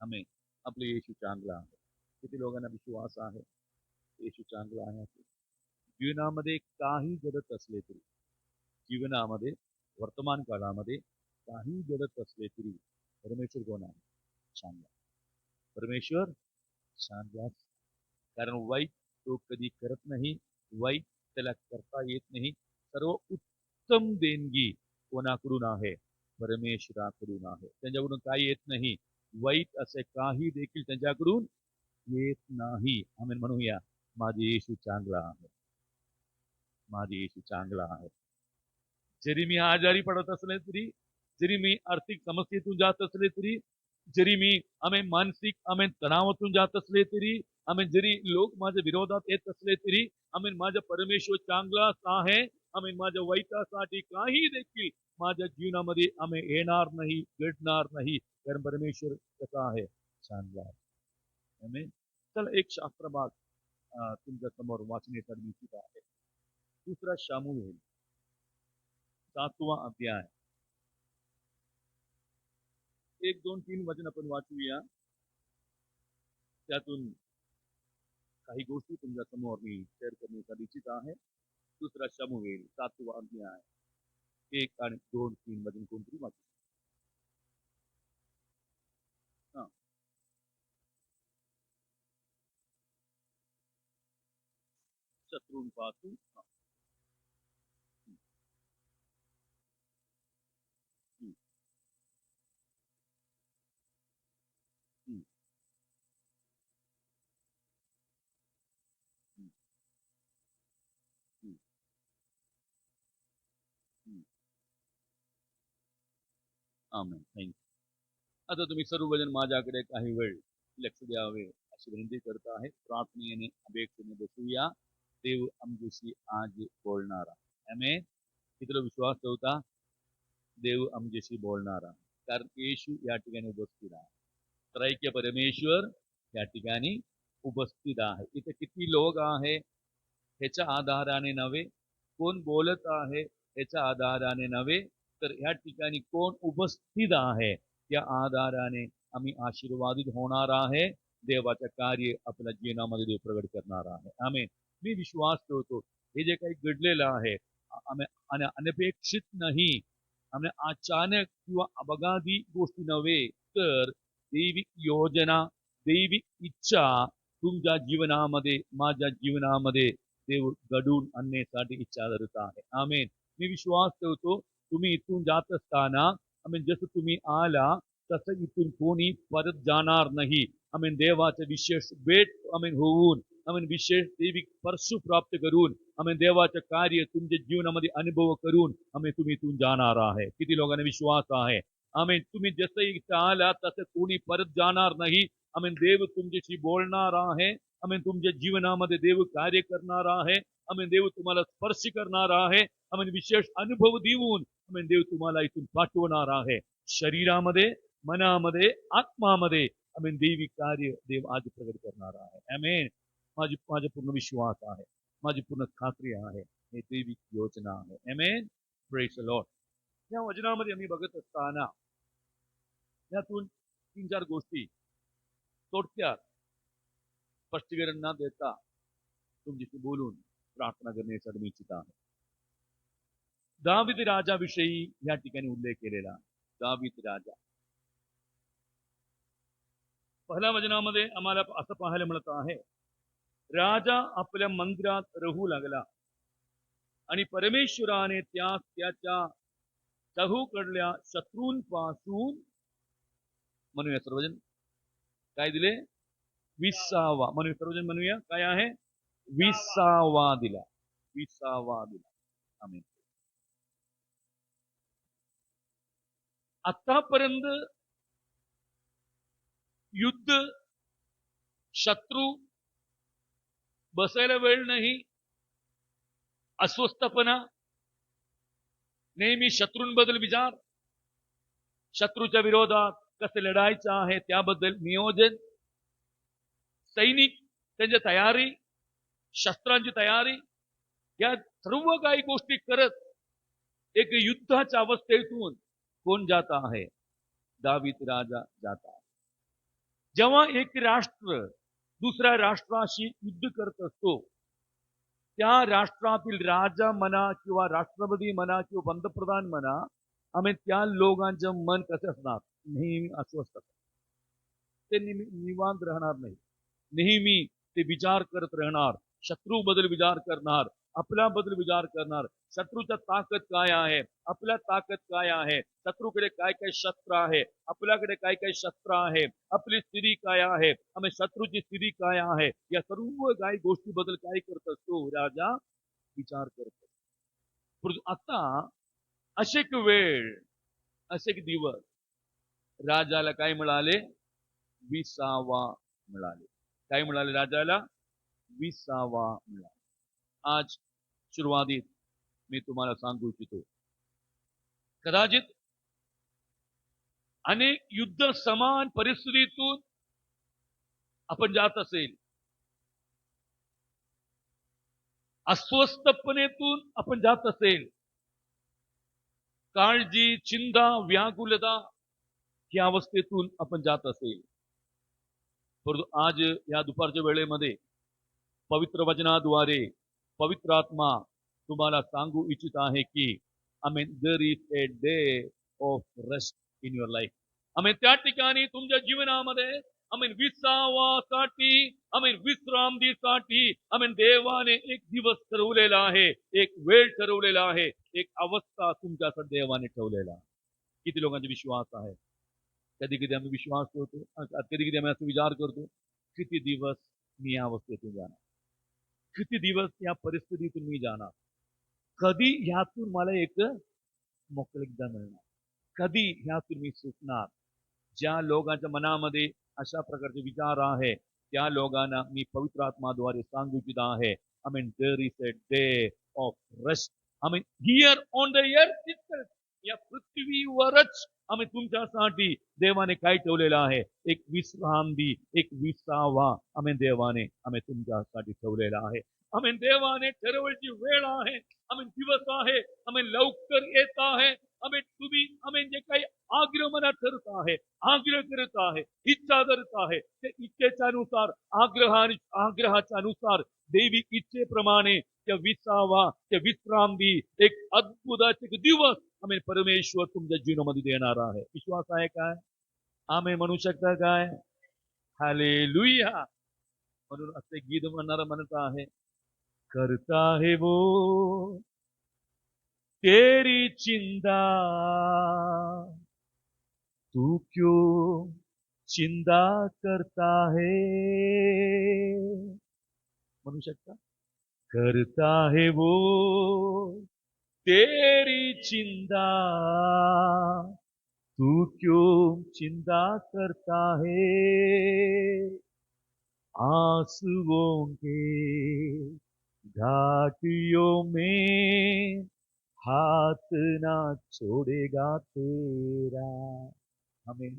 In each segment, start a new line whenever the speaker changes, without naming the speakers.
आम्ही आपले येशू चांगला आहे किती लोकांना विश्वास आहे? येशू चांगला आहे. जीवनामध्ये काही घडत असले तरी, जीवनामध्ये, वर्तमान काळामध्ये काही घडत असले तरी परमेश्वर कोण आहे? चांगला परमेश्वर चांगला कारण वाईट तो कधी करत नाही, वाईट त्याला करता येत नाही, सर्व उत्तम देणगी कोणाकडून आहे? परमेश्वराकडून आहे. त्यांच्याकडून काही येत नाही. काही देखील त्यांच्याकडून येत नाही. आम्ही म्हणूया, माझे येशू चांगला आहे. माझे येशू चांगला आहे. जरी मी आजारी पडत असले तरी, जरी मी आर्थिक समस्येतून जात असले तरी, जरी मी आम्ही मानसिक आम्ही तणावातून जात असले तरी आम्ही जरी लोक माझ्या विरोधात येत असले तरी आम्ही माझा परमेश्वर चांगलाच आहे. आम्ही माझ्या वाईटासाठी काही देखील माझ्या जीवनामध्ये आम्ही येणार नाही नाही. कारण परमेश्वर कसा आहे. चला एक शास्त्र भाग अं, तुमच्या समोर मी इच्छित आहे. दुसरा शामुवेल सातवा अध्याय. एक दोन तीन वचन आपण वाचूया. त्यातून काही गोष्टी तुमच्या समोर मी शेअर करण्यासाठी इच्छित आहे. दुसरा शमुवेल सातवा अध्याय एक आणि दोन तीन मधून कोणतरी वाचू शत्रूंपासून आमेन थँक्यू आता तुम्ही सर्वजण माझ्याकडे काही वेळ लक्ष द्यावे अशी विनंती करत आहे. प्रार्थनेने अपेक्षेने बसूया. देव आमच्याशी आज बोलणारा. आमेन किती विश्वास ठेवता देव आमच्याशी बोलणारा. कारण येशू या ठिकाणी उपस्थित आहे. त्रैक्य परमेश्वर या ठिकाणी उपस्थित आहे. इथे किती लोक आहे ह्याच्या आधाराने नव्हे. कोण बोलत आहे ह्याच्या आधाराने नव्हे. तर ह्या ठिकाणी कोण उपस्थित आहे? या आधाराने आम्ही आशीर्वादित होणार आहे. देवाचं कार्य आपल्या जीवनामध्ये देव प्रगट करणार आहे. आम्ही मी विश्वास ठेवतो हे जे काही घडलेलं आहे आम्ही अनपेक्षित नाही. आम्ही अचानक किंवा अपघाती गोष्टी नव्हे तर दैविक योजना दैविक इच्छा तुमच्या जीवनामध्ये माझ्या जीवनामध्ये देव घडून आणण्यासाठी इच्छा धरत आहे. आमेन. मी विश्वास ठेवतो तुम्ही इथून जात असताना, आम्ही जसं तुम्ही आला, तसं इथून कोणी परत जाणार नाही. देवाचे विशेष भेट आम्ही होऊन, आम्ही विशेष दैविक परशु प्राप्त करून, आम्ही देवाचं कार्य तुमच्या जीवनामध्ये अनुभव करून, आम्ही तुम्ही इथून जाणार आहे. किती लोकांना विश्वास आहे? आम्ही तुम्ही जसं इथं आला, तसं कोणी परत जाणार नाही. आम्ही देव तुमच्याशी बोलणार आहे. आम्ही तुमच्या जीवनामध्ये देव कार्य करणार आहे. आम्ही देव तुम्हाला स्पर्श करणार आहे. आम्ही विशेष अनुभव देऊन आम्ही देव तुम्हाला इथून पाठवणार आहे शरीरामध्ये मनामध्ये आत्मामध्ये आम्ही देवी कार्य देव आज प्रगट करणार आहे आमेन माझी माझा पूर्ण विश्वास आहे माझी पूर्ण खात्री आहे हे देवी योजना आहे आमेन प्रेस लॉर्ड या वचनामध्ये आम्ही बघत असताना यातून तीन चार गोष्टी थोडक्यात स्पष्टीकरण न देता तुमच्याशी बोलून प्रार्थना करण्यासाठी मी इच्छित आहे दाविद राजाविषयी या ठिकाणी उल्लेख केलेला दाविद राजा पहिल्या वचनामध्ये आम्हाला असं पाहायला मिळत आहे राजा आपल्या मंदिरात रहू लागला आणि परमेश्वराने त्यास त्याच्या चहूकडल्या शत्रूंपासून म्हणूया सर्वजन काय दिले विसावा म्हणूया सर्वजन म्हणूया काय आहे विसावा दिला विसावा दिला आम्ही आतापर्यंत युद्ध शत्रू बसायला वेळ नाही अस्वस्थपणा नेहमी शत्रूंबद्दल विचार शत्रूच्या विरोधात कसे लढायचं आहे त्याबद्दल नियोजन सैनिक त्यांची तयारी शस्त्रांची तयारी या सर्व काही गोष्टी करत एक युद्धाच्या अवस्थेतून कोण जात आहे दावीत राजा जात आहे जेव्हा एक राष्ट्र दुसऱ्या राष्ट्राशी युद्ध असतो, त्या राष्ट्रातील राजा म्हणा किंवा राष्ट्रपती म्हणा किंवा पंतप्रधान म्हणा आम्ही त्या लोकांचं मन कसं असणार? नेहमी अस्वस्थ ते निवांत राहणार नाही. नेहमी ते विचार करत राहणार. शत्रू बद्दल विचार करणार. आपल्याबद्दल विचार करणार शत्रूच्या ताकद काय आहे आपल्या ताकद काय आहे शत्रूकडे काय काय शस्त्र आहे आपल्याकडे काय काय शस्त्र आहे आपली स्थिती काय आहे आम्ही शत्रूची स्थिती काय आहे या सर्व काही गोष्टीबद्दल काय करत असतो राजा विचार करतो आता असे एक वेळ असे एक दिवस। राजाला काय मिळाले? विसावा मिळाले. काय मिळाले राजाला? विसावा आज सुरुवातीत मी तुम्हाला सांगू इच्छितो. कदाचित अनेक युद्ध समान परिस्थितीतून आपण जात असेल. अस्वस्थपणेतून आपण जात असेल. काळजी चिंता व्याकुलता या अवस्थेतून आपण जात असेल. परंतु आज या दुपारच्या वेळेमध्ये पवित्र वचनाद्वारे पवित्र आत्मा तुम्हाला सांगू इच्छित आहे की I mean there is a day of rest in your life आम्ही त्या ठिकाणी तुमच्या जीवनामध्ये आम्ही विसावासाठी आम्ही विश्रांतीसाठी आम्ही देवाने एक दिवस ठरवलेला आहे, एक वेळ ठरवलेला आहे, एक अवस्था तुमच्यासाठी देवाने ठेवलेला किती लोकांचा विश्वास आहे? कधी कधी आम्ही विश्वास करतो कधी कधी आम्ही असं विचार करतो, किती दिवस मी या अवस्थेतून जाणार? किती दिवस या परिस्थितीतून मी जाणार कधी ह्यातून मला एक मोकळीकदा मिळणार कधी ह्यातून मी सुटणार ज्या लोकांच्या मनामध्ये अशा प्रकारचे विचार आहे त्या लोकांना मी पवित्र आत्माद्वारे सांगू इच्छित आहे I mean there is a day of rest. I mean here on the earth या पृथ्वीवरच आम्ही तुमच्यासाठी देवाने काय ठेवलेलं आहे? एक विश्रांती, एक विसावा आम्ही देवाने, आम्ही तुमच्यासाठी ठेवलेला आहे. देवाने ठरवायची वेळ आहे. आम्ही दिवस आहे. आम्ही लवकर येत आहे. आम्ही तुम्ही, आम्ही जे काही आग्रह मनात करत आहे, आग्रह करत आहे, इच्छा करत आहे, ते इच्छेच्या अनुसार आग्रहा आग्रहाच्या अनुसार देवी इच्छेप्रमाणे त्या विसावा, त्या विश्रांती, एक अद्भुत दिवस आम्ही परमेश्वर तुमच्या जीवनामध्ये देणार आहे विश्वास आहे काय आम्ही म्हणू शकता काय हाले लुया म्हणून असे गीत म्हणणारा म्हणत आहे करता है वो तेरी चिंता। तू क्यों चिंता करता है? म्हणू शकता करता है वो तेरी चिंता तू क्यों चिंता करता है आंसुओं के घाटियों में हाथ ना छोड़ेगा तेरा हमें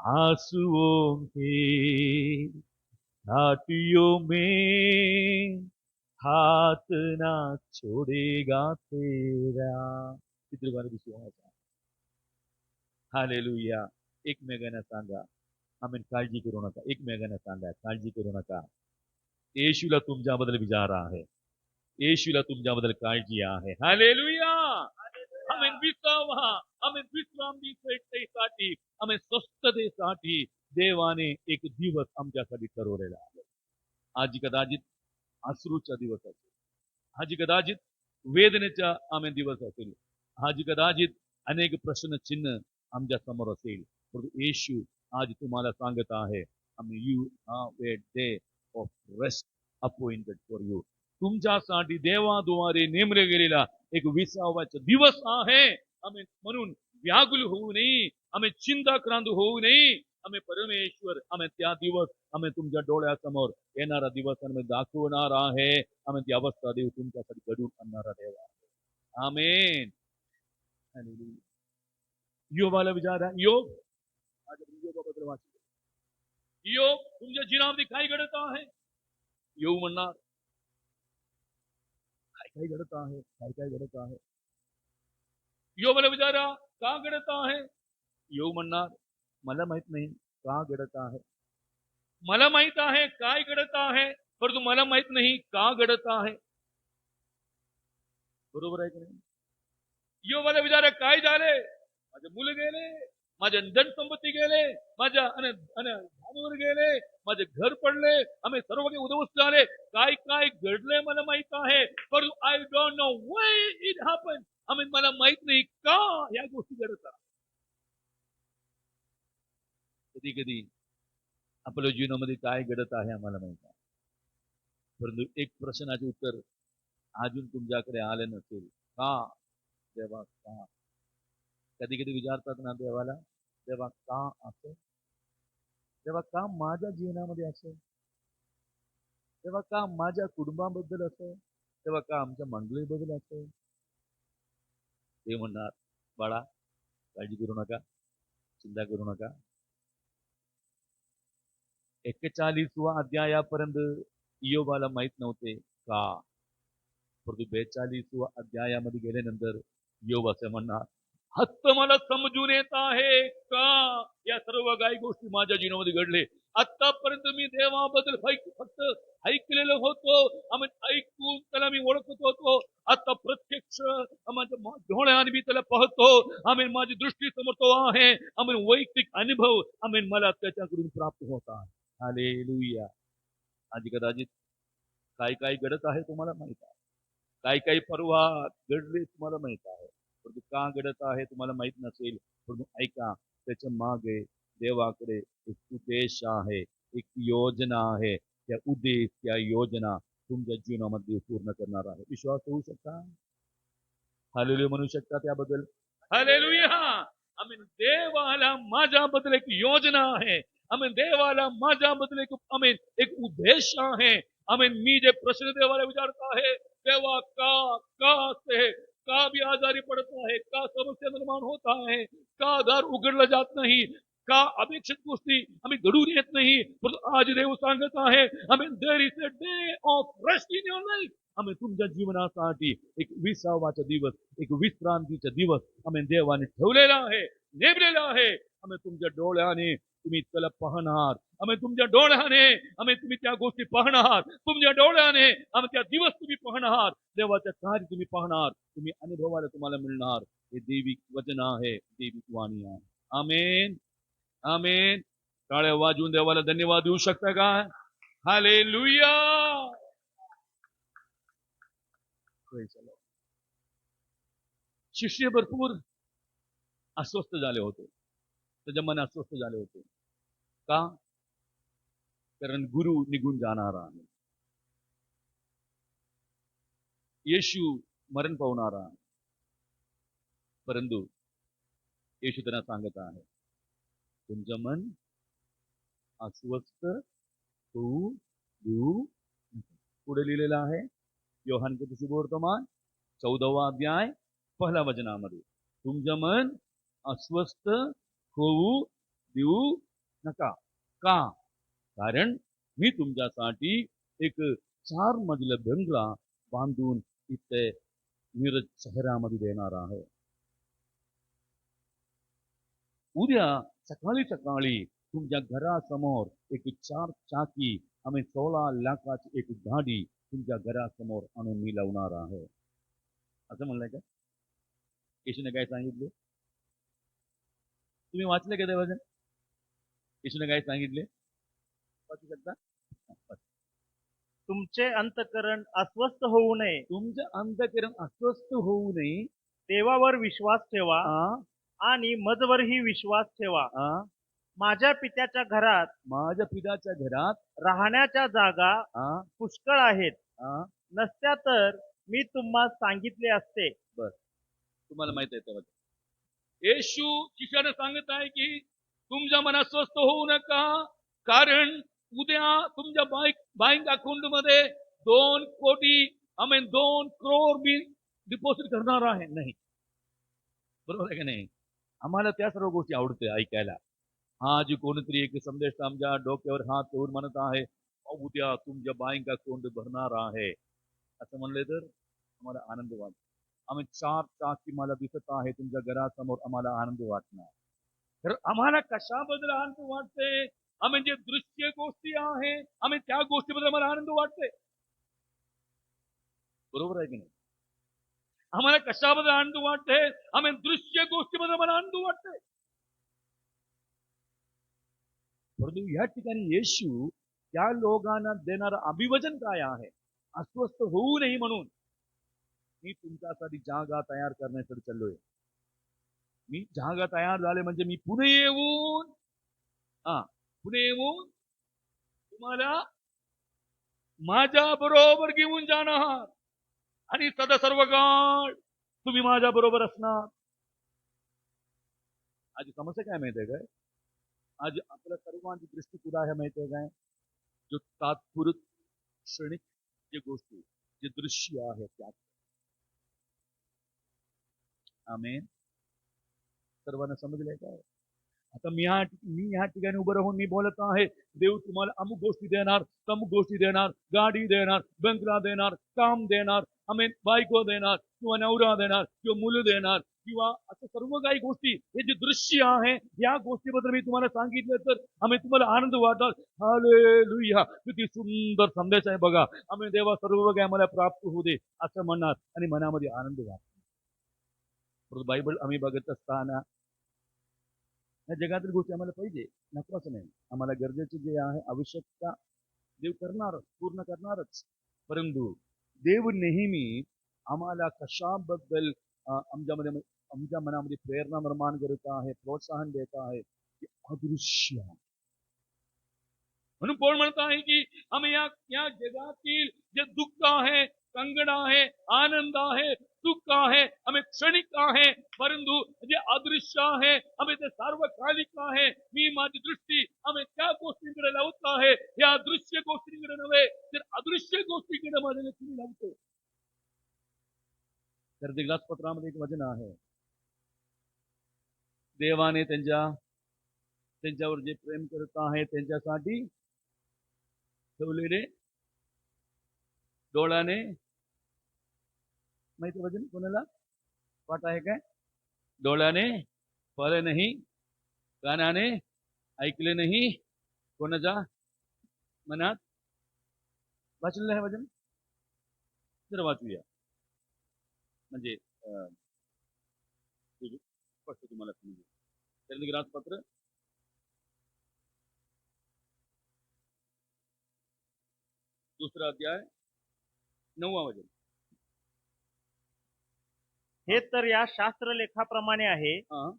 आंसुओं के घाटियों में हाथ ना छोड़ेगा तेरा। चित्रकार विश्वास हालेलुया। एकमेकांना सांगा आम्ही काळजी करू नका एकमेकांना सांगा काळजी करू नका येशूला तुमच्याबद्दल विचार आहे येशूला तुमच्याबद्दल काळजी आहे हालेलुया। आम्ही विसावा आम्ही विश्रांतीसाठी आम्ही स्वस्थतेसाठी देवाने एक दिवस आमच्यासाठी ठरवलेला आहे आज कदाचित अश्रूचा दिवस असेल. हाजी कदाचित वेदनेचा दिवस असेल. हाजी कदाचित अनेक प्रश्न चिन्ह आमच्या समोर असेल. आज तुम्हाला सांगत आहे you day of rest appointed for you तुमच्यासाठी देवाद्वारे नेमले गेलेला एक विसावाचा दिवस आहे. आम्ही म्हणून व्याकुल होऊ नये. आम्ही चिंताक्रांत होऊ नये. आम्ही परमेश्वर आम्ही त्या दिवस आम्ही तुमच्या डोळ्यासमोर येणारा दिवस आम्ही दाखवणार आहे आम्ही ती अवस्था देऊ तुमच्यासाठी घडून आणणारा देव आहे आमेन योबाला विचारा योग योगाबद्दल वाचले योग तुमच्या जीवनामध्ये काय घडत आहे योग म्हणणार काय काय घडत आहे काय काय घडत आहे योबाला विचारा का घडत आहे योग म्हणणार मला माहित नाही का घडत आहे. मला माहित आहे काय घडत आहे परंतु मला माहित नाही का घडत आहे. बरोबर आहे की नाही? योबाला विचार काय झाले? माझे मुलं गेले माझे धन संपत्ती गेले माझ्या धानवर गेले माझे घर पडले आम्ही सर्व काही उद्ध्वस्त झाले. काय काय घडले मला माहित आहे परंतु I don't know why it happen आम्ही मला माहित नाही का या गोष्टी घडत आहेत कधी कधी आपल्या जीवनामध्ये काय घडत आहे आम्हाला आहे परंतु एक प्रश्नाचे उत्तर अजून तुमच्याकडे आले नसेल. का? देवा, का? कधी कधी विचारतात ना देवाला, देवा, का असं? तेव्हा का माझ्या जीवनामध्ये असं? तेव्हा का माझ्या कुटुंबाबद्दल असं? तेव्हा का आमच्या मंडळीबद्दल असं? ते म्हणणार, बाळा, काळजी करू नका, चिंता करू नका. एक्केचाळीसवा अध्यायापर्यंत इयोबाला माहीत नव्हते का? परंतु बेचाळीसवा अध्यायामध्ये गेल्यानंतर योब असे म्हणणार हत्त मला समजून येत आहे का? या सर्व काही गोष्टी माझ्या जीवनामध्ये घडले. आतापर्यंत मी देवाबद्दल फक्त ऐकलेलं होतो. आम्ही ऐकून त्याला मी ओळखत होतो. आता प्रत्यक्ष माझ्या डोळ्याने मी त्याला पाहतो. आम्ही माझी दृष्टी समोर तो आहे. आम्ही वैयक्तिक अनुभव आम्ही मला त्याच्याकडून प्राप्त होत कदाचित काय काय काय काय का घडत आहे तुम्हाला माहित नसेल, परंतु ऐका एक उद्देश आहे, एक योजना आहे. त्या उद्देश, त्या योजना तुमच्या जीवनामध्ये पूर्ण करणार आहे. विश्वास होऊ शकता? हालेलुया म्हणू शकता त्याबद्दल? हालेलुया! आम्ही देवाला एक योजना आहे. आम्ही देवाला माझ्याबद्दल एक आम्ही एक उद्देश आहे आम्ही मी जे प्रश्न देवाला विचारत आहे देवा का का असे का मी आजारी पडत आहे का समस्या निर्माण होत आहे का दार उघडलं जात नाही, का अपेक्षित गोष्टी आम्ही घडून येत नाही, परंतु आज देव सांगत आहे आम्ही there is a day of rest in your life आम्ही तुमच्या जीवनासाठी एक विसावाचा दिवस, एक विश्रांतीचा दिवस आम्ही देवाने ठेवलेला आहे नेमलेला आहे आम्ही तुमच्या डोळ्याने तुम्ही त्याला पाहणार. आम्ही तुमच्या डोळ्याने, आम्ही तुम्ही त्या गोष्टी पाहणार. तुमच्या डोळ्याने, आम्ही त्या दिवस तुम्ही पाहणार. देवाच्या कार्य तुम्ही पाहणार. तुम्ही अनुभवाला तुम्हाला मिळणार. हे देविक वचन आहे. देविक वाणी आहे. आमेन. आमेन. टाळ्या वाजवून देवाला धन्यवाद देऊ शकता का? लुया शिष्य भरपूर अस्वस्थ झाले होते. त्याच्या मन अस्वस्थ झाले होते. का कारण गुरु निघून जाणार आहे येशू मरण पावणारा आहे परंतु येशू त्यांना सांगत आहे, तुमचं मन अस्वस्थ होऊ देऊ. पुढे लिहिलेलं आहे, योहान किती शुभवर्तमान चौदावा अध्याय, पहिल्या वचनामध्ये, तुमचं मन अस्वस्थ होऊ देऊ नका का कारण, मी तुमच्यासाठी एक चार मजल बंगला बांधून इथे मिरज शहरामध्ये देणार आहे. उद्या सकाळी सकाळी तुमच्या घरासमोर एक चार चाकी आम्ही सोळा लाखाची एक गाडी तुमच्या घरासमोर आणून मी लावणार आहे. असं म्हणलंय का? येशूने काय सांगितले? तुम्ही वाचले का देवाजन येशूने काय सांगितले? वाचू शकता
तुमचे अंतकरण अस्वस्थ होऊ नये.
तुमचं अंतकरण अस्वस्थ होऊ नये.
देवावर विश्वास ठेवा.
आ,
आणि मजवरही विश्वास ठेवा.
आ,
माझ्या पित्याच्या घरात
माझ्या पिताच्या घरात
राहण्याच्या जागा
आ,
पुष्कळ आहेत.
आ,
नसत्या तर मी तुम्हाला सांगितले असते.
तुम्हाला माहीत आहे येशू शिष्याने सांगत आहे की तुमच्या मनात स्वस्थ होऊ नका कारण उद्या तुमच्या बँक अकाउंट मध्ये दोन कोटी आम्ही दोन करोड मी डिपॉझिट करणार आहे नाही। बरोबर आहे का नाही? आम्हाला त्या सर्व गोष्टी आवडते ऐकायला आज कोणतरी एक संदेश आमच्या डोक्यावर हात ठेवून म्हणत आहे उद्या तुमच्या बँक अकाउंट भरणार आहे असं म्हणले तर आम्हाला आनंद वाटतो आम्ही चार चाकी मला दिसत आहे तुमच्या घरासमोर आम्हाला आनंद वाटणार आम्हाला कशाबद्दल आनंद वाटते आम्ही जे दृश्य गोष्टी आहे आम्ही त्या गोष्टीबद्दल मला आनंद वाटते? बरोबर आहे की नाही? आम्हाला कशाबद्दल आनंद वाटते आम्ही दृश्य गोष्टीबद्दल मला आनंद वाटते। परंतु या ठिकाणी येशू त्या लोकांना देणारं अभिवचन काय आहे अस्वस्थ होऊ नये म्हणून मी तुमच्यासाठी जागा तयार करण्यासाठी चाललोय मी जागा तयार झाले म्हणजे मी पुढे येऊन, हा पुढे येऊन तुम्हाला माझ्या बरोबर घेऊन जाणार. आणि सदा सर्व काळ तुम्ही माझ्या बरोबर असणार. आज समस्या काय माहितीये काय? आज आपल्या सर्वांची दृष्टी कुठं आहे माहितीये काय? जो तात्पुरत क्षणिक जे गोष्टी जे दृश्य आहे त्यात. आमेन. सर्वांना समजलंय काय आता मी ह्या मी ह्या ठिकाणी उभं राहून मी बोलत आहे. देव तुम्हाला अमुक गोष्टी देणार तमुक गोष्टी देणार गाडी देणार बंगला देणार काम देणार आम्ही बायको देणार किंवा नवरा देणार किंवा मुलं देणार किंवा असं सर्व काही गोष्टी हे जे दृश्य आहे या गोष्टीबद्दल मी तुम्हाला सांगितलं तर आम्ही तुम्हाला आनंद वाटत हालेलुया किती सुंदर संदेश आहे बघा. आम्ही देवा सर्व काही आम्हाला प्राप्त होऊ दे असं म्हणणार आणि मनामध्ये आनंद वाटतो बायबल आम्ही बघत असताना या जगातील गोष्टी आम्हाला पाहिजे नको असं नाही आम्हाला गरजेचे जे आहे, आवश्यकता देव करणारच पूर्ण करणारच परंतु देव नेहमी आम्हाला कशाबद्दल आमच्यामध्ये, आमच्या मनामध्ये प्रेरणा निर्माण करत आहे, प्रोत्साहन देत आहे की अदृश्य. म्हणून कोण म्हणत आहे की, आम्ही या या जगातील जे दुःख आहे, संकट आहे, आनंद आहे दुःख है आम्ही क्षणिक आहे परंतु जे अदृश्य आहे आम्ही ते सार्वकालिक आहे मी माझी दृष्टी आम्ही त्या गोष्टींकडे लावत आहे या दृश्य गोष्टींकडे नव्हे तर अदृश्य गोष्टींकडे माझ्या लक्ष्मी लावतो तर ते? पत्रामध्ये एक वचन आहे देवाने त्यांच्या त्यांच्यावर जे प्रेम करत आहे त्यांच्यासाठी ठेवलेले डोळ्याने माहिती वचन कोणाला? पाठ आहे काय? डोळ्याने पाहिले नाही कानाने ऐकले नाही कोणाच्या मनात? वाचलेलं आहे वचन जर वाचूया. म्हणजे स्पष्ट तुम्हाला समजेल. तर ग्रासपत्र दुसरा अध्याय नववा वचन.
हे तर या शास्त्रलेखाप्रमाणे आहे.
हा.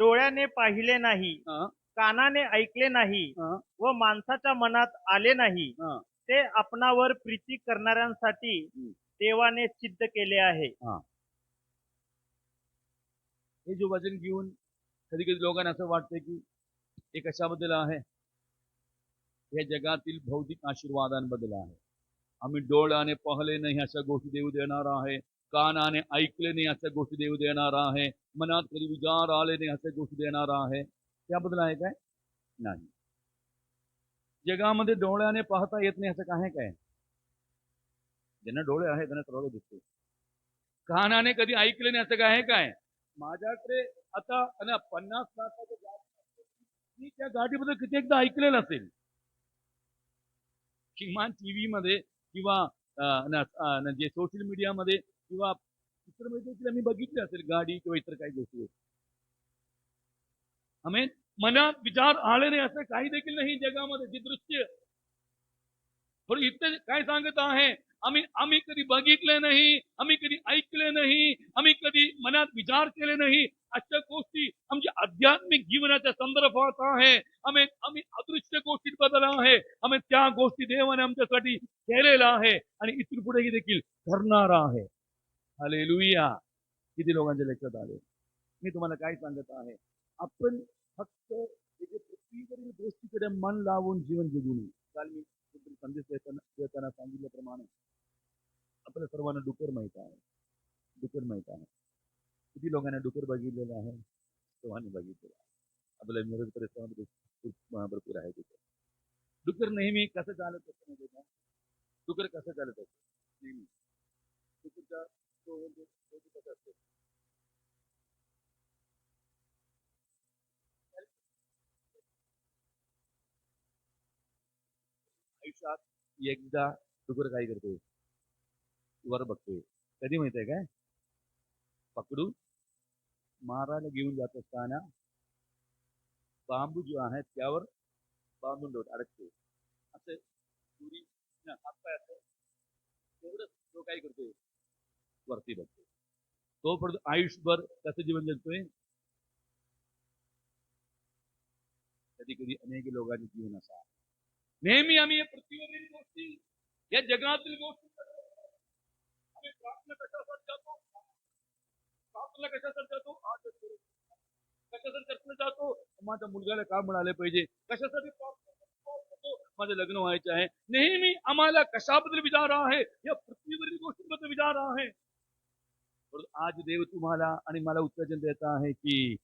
डोळ्याने पाहिले नाही
हा.
कानाने ऐकले नाही
हा.
व माणसाच्या मनात आले नाही
हा.
ते आपणावर प्रीती करणाऱ्यांसाठी. देवाने सिद्ध केले आहे.
हे. जे वचन घेऊन कधी कधी लोकांना असं वाटतं की हे कशाबद्दल आहे? या जगातील भौतिक आशीर्वादांबद्दल आहे. आम्ही डोळ्याने पाहिले नाही अशा गोष्टी देऊ देणार आहे. कानाने ऐकले नाही अशा गोष्टी देऊ देणार आहे. मनात कधी विचार आले नाही अशा गोष्टी देणार आहे. त्याबद्दल आहे काय? नाही. जगामध्ये डोळ्याने पाहता येत नाही असं काय काय? ज्यांना डोळे आहे त्यांना सर्व दिसते. कानाने कधी ऐकले नाही असं काय काय? माझ्याकडे आता ना पन्नास लाखाच्या गाडी मी त्या गाडीबद्दल किती एकदा ऐकलेलं असेल. किमान टीव्ही मध्ये किंवा जे सोशल मीडियामध्ये किंवा इतर मी बघितले असेल गाडी किंवा इतर काही गोष्टी. आम्ही मनात विचार आले नाही असं काही देखील नाही जगामध्ये, जे दृश्य पण इथे काय सांगत आहे? आम्ही आम्ही कधी बघितले नाही, आम्ही कधी ऐकले नाही, आम्ही कधी मनात विचार केले नाही. अशा गोष्टी आमच्या आध्यात्मिक जीवनाच्या संदर्भात आहे. आम्ही आम्ही अदृश्य गोष्टींबद्दल आहे. आम्ही त्या गोष्टी देवाने आमच्यासाठी केलेल्या आहे आणि इथून पुढेही देखील करणार आहे. किती लोकांच्या लक्षात आले? मी तुम्हाला काय सांगत आहे? आपण फक्त पृथ्वीवरील गोष्टीकडे मन लावून जीवन जगू नये. काल मी संदेश देताना सांगितल्याप्रमाणे आपल्या सर्वांना डुकर आहे. डुकर आहे. किती लोकांना डुकर बघितलेलं आहे? सर्वांनी बघितलेलं आहे. आपल्या मिरज परिसरामध्ये भरपूर आहे डुकर डुकर नेहमी कसं चालत असतं डुकर कसं चालत असतं? नेहमी. डुकरचा एकदा डुकर काय वर बघतोय कधी माहितीये काय? पकडून मारायला घेऊन जात असताना बांबू जो आहे त्यावर बांधून ठेवत अडकतो। असं हातपाय तो काय करतोय। वरती बघतोय तो परत आयुष्यभर कसं जीवन जगतोय कधी कधी अनेक लोकांचे जीवन असा. नेहमी आम्ही या पृथ्वीवरील गोष्टी या जगातील गोष्टी. आम्ही प्रार्थना कशासाठी जातो प्रार्थना कशासाठी जातो आज कशासाठी जातो माझ्या पाहिजे कशासाठी माझं लग्न व्हायचं आहे नेहमी आम्हाला कशाबद्दल विचार आहे या पृथ्वीवरील गोष्टींबद्दल विचार आहे आज देव तुम्हाला आणि मला उत्तेजन देत आहे की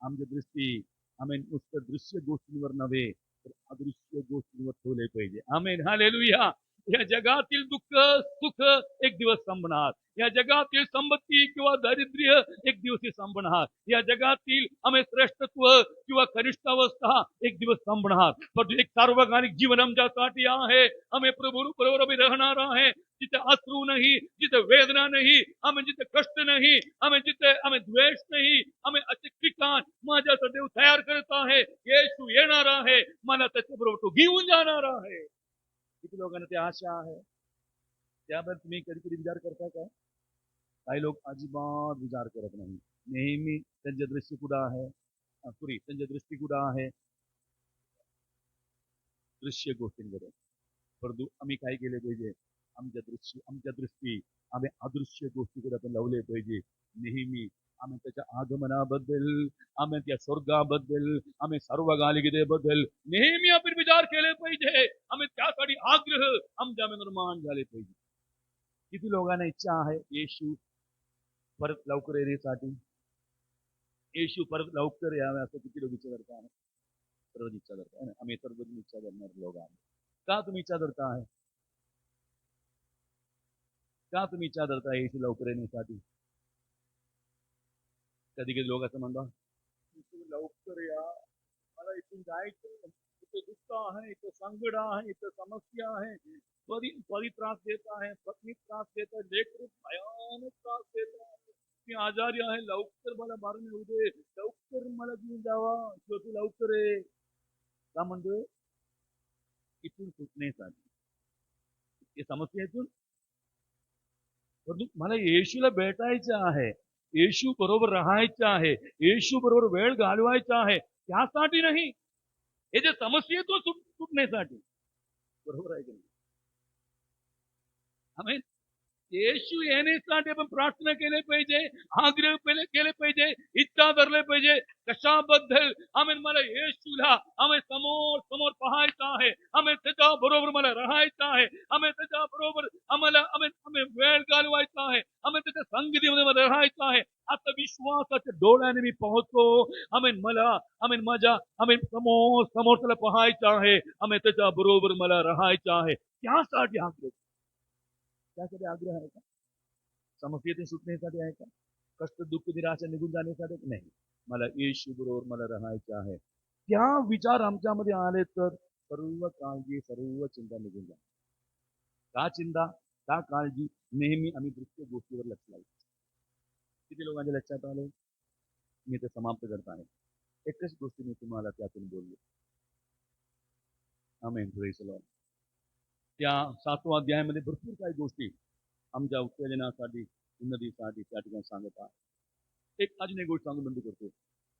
आमची दृष्टी आम्ही नुसतं दृश्य गोष्टींवर नव्हे, तर अदृश्य गोष्टींवर ठेवले पाहिजे. आमेन. हालेलुया या जगातील दुःख सुख एक दिवस संपणार. या जगातील संपत्ती किंवा दारिद्र्य एक दिवशी संपणार. या जगातील आम्ही श्रेष्ठत्व किंवा कनिष्ठ अवस्था एक दिवस संपणार. पण एक सार्वकालिक जीवन आमच्यासाठी आहे. आम्ही प्रभू बरोबर आम्ही राहणार आहे. जिथे अश्रू नाही जिथे वेदना नाही आम्ही जिथे कष्ट नाही आम्ही जिथे आम्ही द्वेष नाही आम्ही असे ठिकाण माझ्याचा देव तयार करत आहे. येशू येणार आहे. मला त्याच्याबरोबर तो घेऊन जाणार आहे. किती लोकांना ते आशा आहे त्याबद्दल तुम्ही कधी विचार करता का काही लोक अजिबात विचार करत नाही नेहमी त्यांचे दृष्टी कुठं आहे सॉरी त्यांची दृष्टी कुठं आहे दृश्य गोष्टींकडे परंतु आम्ही काय केले पाहिजे आमच्या दृष्टी आमच्या दृष्टी आम्ही अदृश्य गोष्टीकडे आपण लावले पाहिजे नेहमी आम्ही त्याच्या आगमनाबद्दल आम्ही त्या स्वर्गाबद्दल आम्ही सर्व गालिगीतेबद्दल नेहमी आपण विचार केले पाहिजे आम्ही त्यासाठी आग्रह आमच्या निर्माण झाले पाहिजे किती लोकांना इच्छा आहे येशू परत लवकर येण्यासाठी येशू परत लवकर यावे असं किती लोक इच्छा करता आहे सर्व इच्छा करता आम्ही सर्वजण इच्छा करणारे लोक आहोत का तुम्ही इच्छा करता आहे का तुम्ही इच्छा करता येशू लवकर येण्यासाठी कधी कधी लोक असं म्हणतात लवकर या मला इथून जायचं इथं दुःख आहे इथं संकट आहे इथं समस्या आहे परी त्रास पत्नी त्रास देत आहे लेकर भयानक त्रास देत मी आजारी आहे लवकर मला मारून येऊ दे लवकर मला घेऊन जावा किंवा तू लवकर ये का इथून हे समस्या इथून परंतु मला येशूला भेटायचं आहे येशू बरोबर राहायचं आहे येशू बरोबर वेळ घालवायचा आहे त्यासाठी नाही? हे जे समस्या तो सुटण्यासाठी. बरोबर आहे की नाही? येण्यासाठी आपण प्रार्थना केले पाहिजे आग्रह केले केले पाहिजे इच्छा धरले पाहिजे कशाबद्दल आम्ही मला येशूला आम्ही समोर समोर पाहायचं आहे आम्ही त्याच्या बरोबर मला राहायचं आहे आम्ही त्याच्या बरोबर आम्हाला आम्ही आम्ही वेळ घालवायचा आहे आम्ही त्याच्या संगतीमध्ये मला राहायचं आहे आता विश्वासाच्या डोळ्याने मी पाहतो आम्ही मला आम्ही माझ्या आम्ही समोर समोर त्याला पाहायचं आहे आम्ही त्याच्या बरोबर मला राहायचं आहे त्यासाठी आग्रह त्यासाठी आग्रह आहे का? समस्येतून सुटण्यासाठी आहे का? कष्ट, दुःख, निराशा निघून जाण्यासाठी नाही. मला येशू बरोबर मला राहायचं आहे. त्या विचार आमच्यामध्ये आले तर सर्व काळजी, सर्व चिंता निघून जाईल का चिंता? का काळजी? नेहमी आम्ही दृश्य गोष्टीवर लक्ष लावतो. किती लोकांच्या लक्षात आले? मी ते समाप्त करत आहे. एकच गोष्टी मी तुम्हाला त्यातून बोललो. Lord. त्या सातवा अध्यायामध्ये भरपूर काही गोष्टी आमच्या उत्तेजनासाठी उन्नतीसाठी त्या ठिकाणी सांगत एक अजून एक गोष्ट सांगून बंद करतो।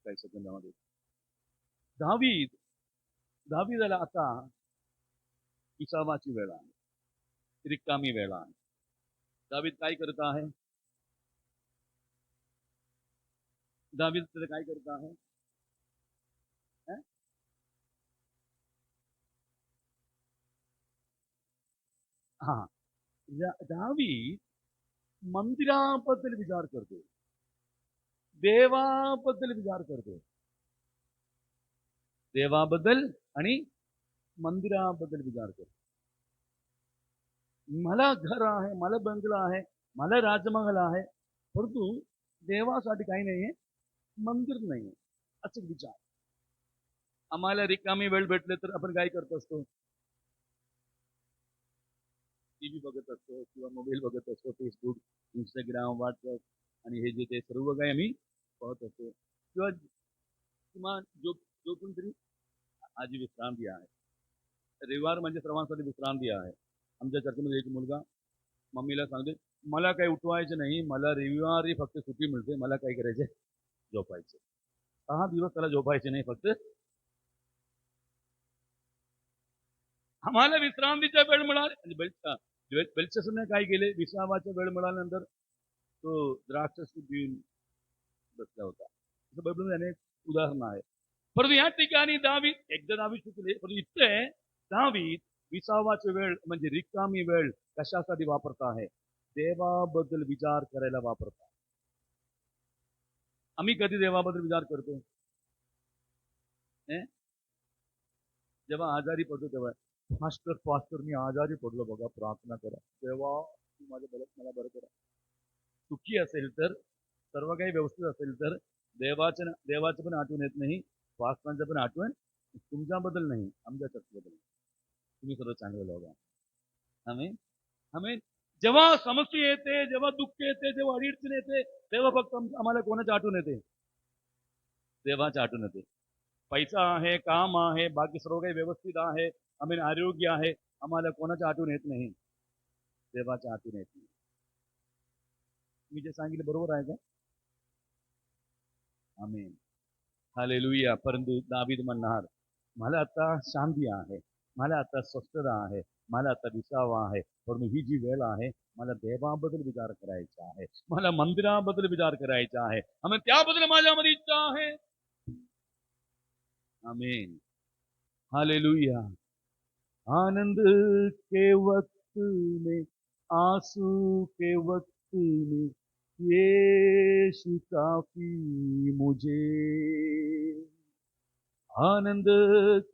काही सेकंदामध्ये दहावीत दहावी झाला आता हिसाबाची वेळ आहे रिकामी वेळ आहे दहावीत काय करत आहे? काय करत आहे? हा. दहावी मंदिराबद्दल विचार करतो देवाबद्दल विचार करतो देवाबद्दल आणि मंदिराबद्दल विचार करतो मला घर आहे मला बंगला आहे मला राजमहल आहे परंतु देवासाठी काही नाहीये मंदिर नाहीये असे विचार आम्हाला रिकामी वेळ भेटले तर आपण काय करत असतो टी व्ही बघत असतो किंवा मोबाईल बघत असतो फेसबुक इंस्टाग्राम व्हॉट्सअप आणि हे जे ते सर्व काही आम्ही पाहत असतो. किंवा किंवा जो जो कोणतरी आजी विश्रांती आहे. रविवार म्हणजे सर्वांसाठी विश्रांती आहे. आमच्या चर्चेमध्ये एक मुलगा मम्मीला सांगते मला काही उठवायचं नाही, मला रविवारी फक्त सुट्टी मिळते, मला काय करायचे झोपायचे हा दिवस त्याला झोपायचे नाही, फक्त आम्हाला विश्रांतीचा वेळ मिळाली. म्हणजे बेल- बेल- काय केले? विसावाचा वेळ मिळाल्यानंतर तो द्राक्ष पिऊन बसला होता. असं बायबलमध्ये अनेक उदाहरणं परंतु या ठिकाणी दहावीत एकदा दहावी चुकले परंतु इथे दहावीत विसावाचा वेळ म्हणजे रिकामी वेळ कशासाठी वापरत आहे? देवाबद्दल विचार करायला वापरत आम्ही कधी देवाबद्दल विचार करतो? जेव्हा आजारी पडतो तेव्हा. फास्टर फास्टर मी आजारी पडलो बघा प्रार्थना करा। तेव्हा तू माझ्या बरं, मला बरं करा। चुकी असेल तर सर्व काही व्यवस्थित असेल तर, देवाचं देवाचं पण आठवण येत नाही फास्टांचं पण आठवण, तुमच्याबद्दल नाही, आमच्या चर्चबद्दल तुम्ही सर्व चांगले लोक आम्ही आम्ही जेव्हा समस्या येते, जेव्हा दुःख येते, जेव्हा अडीअडचण येते, तेव्हा फक्त आम- आम्हाला कोणाची आठवण येते? आठवण येते. पैसा आहे, काम आहे, बाकी सर्व काही व्यवस्थित आहे आम्ही आरोग्य आहे आम्हाला कोणाची आठवण येत नाही। देवाची आठवण येत नाही। मी जे सांगितलं बरोबर आहे का आम्ही हालेलुया। परंतु दावीद म्हणणार मला आता शांती आहे मला आता स्वस्थता आहे मला आता विसावा आहे परंतु ही जी वेळ आहे मला देवाबद्दल विचार करायचा आहे मला मंदिराबद्दल विचार करायचा आहे आम्ही त्याबद्दल माझ्यामध्ये इच्छा आहे आमीन। हालेलुया। आनंद के वक्त में आँसू के वक्त में यीशु काफ़ी मुझे आनंद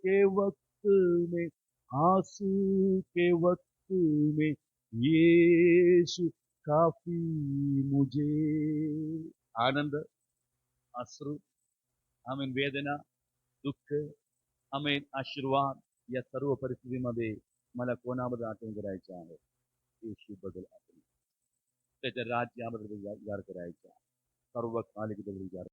के वक्त में आँसू के वक्त में यीशु काफ़ी मुझे आनंद अश्रू आमीन वेदना दुःख आमीन आशीर्वाद या सर्व परिस्थितीमध्ये मला कोणाबद्दल आठवण करायचं आहे? येशूबद्दल आठवण त्याच्या राज्याबद्दल विचार करायचा. सर्व कालिकेबद्दल विचार